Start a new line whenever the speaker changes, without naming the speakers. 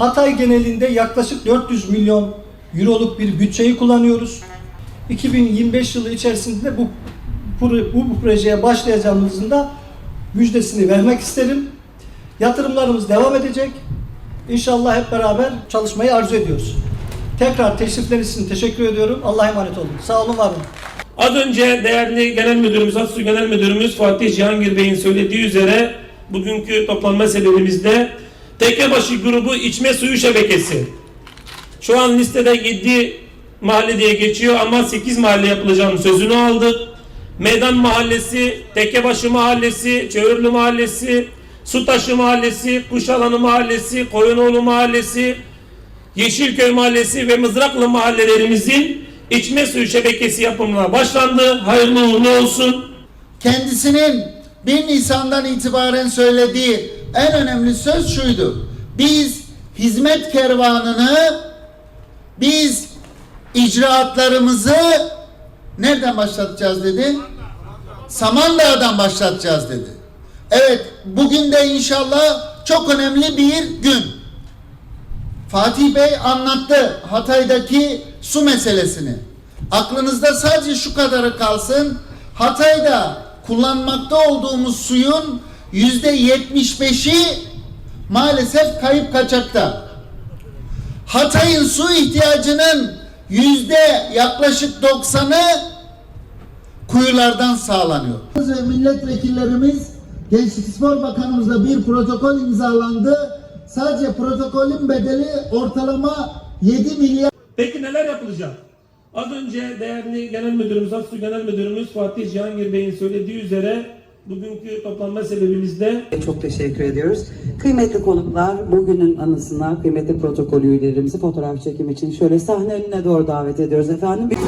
Hatay genelinde yaklaşık 400 milyon euroluk bir bütçeyi kullanıyoruz. 2025 yılı içerisinde bu, bu, bu projeye başlayacağımızın da müjdesini vermek isterim. Yatırımlarımız devam edecek. İnşallah hep beraber çalışmayı arzu ediyoruz. Tekrar teşrifleriniz için teşekkür ediyorum. Allah'a emanet olun. Sağ olun, var olun.
Az önce değerli Genel Müdürümüz, Assu Genel Müdürümüz Fatih Cihangir Bey'in söylediği üzere bugünkü toplanma sebebimizde Tekebaşı grubu içme suyu şebekesi. Şu an listede 7 mahalle diye geçiyor ama 8 mahalle yapılacağının sözünü aldık. Meydan Mahallesi, Tekebaşı Mahallesi, Çöğürlü Mahallesi, Sutaşı Mahallesi, Kuşalanı Mahallesi, Koyunoğlu Mahallesi, Yeşilköy Mahallesi ve Mızraklı mahallelerimizin içme suyu şebekesi yapımına başlandı. Hayırlı uğurlu olsun.
kendisinin 1 Nisan'dan itibaren söylediği en önemli söz şuydu. Biz hizmet kervanını biz icraatlarımızı nereden başlatacağız dedi? Samandağ'dan başlatacağız dedi. Evet bugün de inşallah çok önemli bir gün. Fatih Bey anlattı Hatay'daki su meselesini. Aklınızda sadece şu kadarı kalsın. Hatay'da kullanmakta olduğumuz suyun yüzde yetmiş beşi maalesef kayıp kaçakta. Hatay'ın su ihtiyacının yüzde yaklaşık doksanı kuyulardan sağlanıyor. Ve milletvekillerimiz Gençlik Spor Bakanımızla bir protokol imzalandı. Sadece protokolün bedeli ortalama 7 milyar
Peki neler yapılacak? Az önce değerli Genel Müdürümüz, Assu Genel Müdürümüz Fatih Cihangir Bey'in söylediği üzere bugünkü toplanma sebebimizde
Çok teşekkür ediyoruz. Kıymetli konuklar, bugünün anısına kıymetli protokol üyelerimizi fotoğraf çekim için şöyle sahne önüne doğru davet ediyoruz efendim.